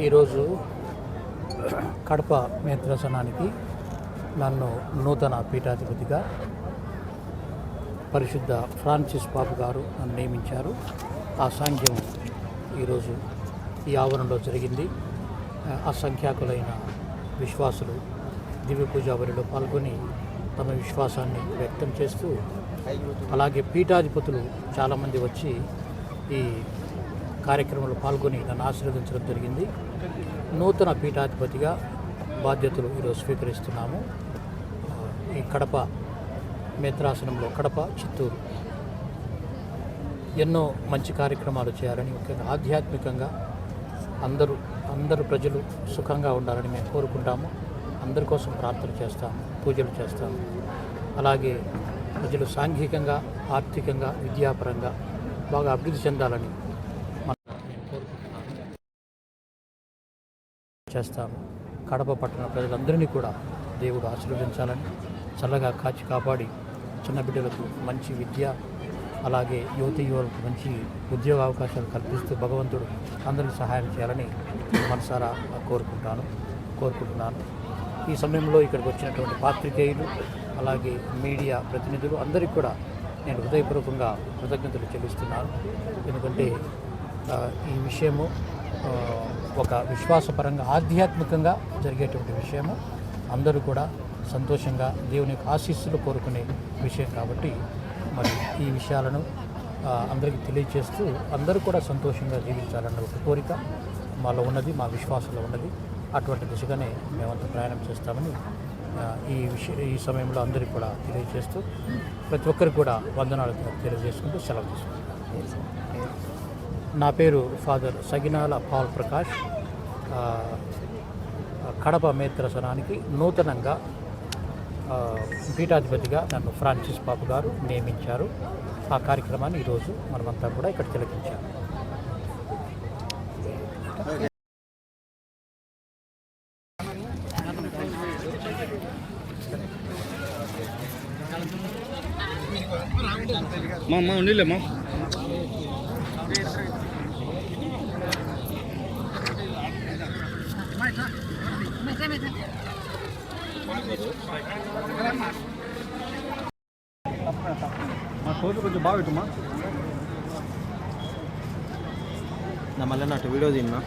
ఈరోజు కడప మేత్రసనానికి నన్ను నూతన పీఠాధిపతిగా పరిశుద్ధ ఫ్రాన్సిస్ బాబు గారు నన్ను నియమించారు. ఆ సాంఖ్యం ఈరోజు ఈ ఆవరణలో జరిగింది. అసంఖ్యాకులైన విశ్వాసులు దివ్య పూజావరిలో పాల్గొని తమ విశ్వాసాన్ని వ్యక్తం చేస్తూ అలాగే పీఠాధిపతులు చాలామంది వచ్చి ఈ కార్యక్రమంలో పాల్గొని నన్ను ఆశీర్వదించడం జరిగింది. నూతన పీఠాధిపతిగా బాధ్యతలు ఈరోజు స్వీకరిస్తున్నాము. ఈ కడప మేత్రాసనంలో కడప చిత్తూరు ఎన్నో మంచి కార్యక్రమాలు చేయాలని ముఖ్యంగా ఆధ్యాత్మికంగా అందరూ అందరూ ప్రజలు సుఖంగా ఉండాలని మేము కోరుకుంటాము. అందరి కోసం ప్రార్థన చేస్తాము పూజలు చేస్తాము. అలాగే ప్రజలు సాంఘికంగా ఆర్థికంగా విద్యాపరంగా బాగా అభివృద్ధి చెందాలని మనం నేను కోరుకుంటున్నాను చేస్తాను కడప పట్టణ ప్రజలందరినీ కూడా దేవుడు ఆశీర్వదించాలని చల్లగా కాచి కాపాడి చిన్న బిడ్డలకు మంచి విద్య అలాగే యువతి యువలకు మంచి ఉద్యోగ అవకాశాలు కల్పిస్తూ భగవంతుడు అందరికీ సహాయం చేయాలని మనసారా కోరుకుంటాను కోరుకుంటున్నాను. ఈ సమయంలో ఇక్కడికి వచ్చినటువంటి పాత్రికేయులు అలాగే మీడియా ప్రతినిధులు అందరికీ కూడా నేను హృదయపూర్వకంగా కృతజ్ఞతలు చెల్లిస్తున్నాను. ఎందుకంటే ఈ విషయము ఒక విశ్వాసపరంగా ఆధ్యాత్మికంగా జరిగేటువంటి విషయము. అందరూ కూడా సంతోషంగా దేవుని యొక్క ఆశీస్సులు కోరుకునే విషయం కాబట్టి మరి ఈ విషయాలను అందరికీ తెలియజేస్తూ అందరూ కూడా సంతోషంగా జీవించాలన్న ఒక కోరిక మాలో ఉన్నది మా విశ్వాసంలో ఉన్నది. అటువంటి దిశగానే మేమంతా ప్రయాణం చేస్తామని ఈ విషయ ఈ సమయంలో అందరికీ కూడా తెలియజేస్తూ ప్రతి ఒక్కరికి కూడా వందనాలు తెలియజేసుకుంటూ సెలవు తీసుకుంటాం నా పేరు ఫాదర్ సగినాల పాల్ ప్రకాష్. కడప మేత్రసనానికి నూతనంగా పీఠాధిపతిగా నన్ను ఫ్రాన్సిస్ పాపు గారు నియమించారు. ఆ కార్యక్రమాన్ని ఈరోజు మనమంతా కూడా ఇక్కడ తిలకించాము. మా మా ఉండిలేమ్మా కొంచెం బాగా పెట్టమ్మా నా మళ్ళీ నాటు వీడియో తిన్నా